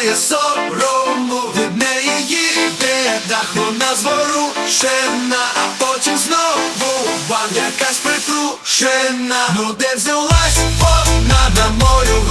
немає сорому від неї їде на вона зворушена, а потім знову вам якась притрушена. Ну де взялась вона на мою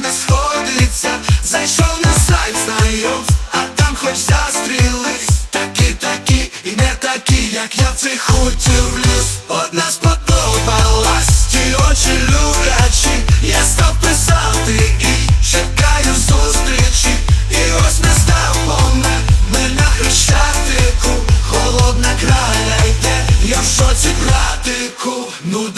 не сходиться? Зайшов на сайт знайомств, а там хоч застрілись. Такі, такі і не такі, як я в цих хотів вліз Одна сподобалась, ті очі люблячі. Я став писати і чекаю зустрічі. І ось не став мене, ми на хрещатику. Холодна краля йде, я в шоці братику. Ну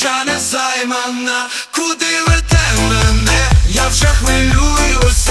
душа не займана, куди вете мене, я вже хвилююся.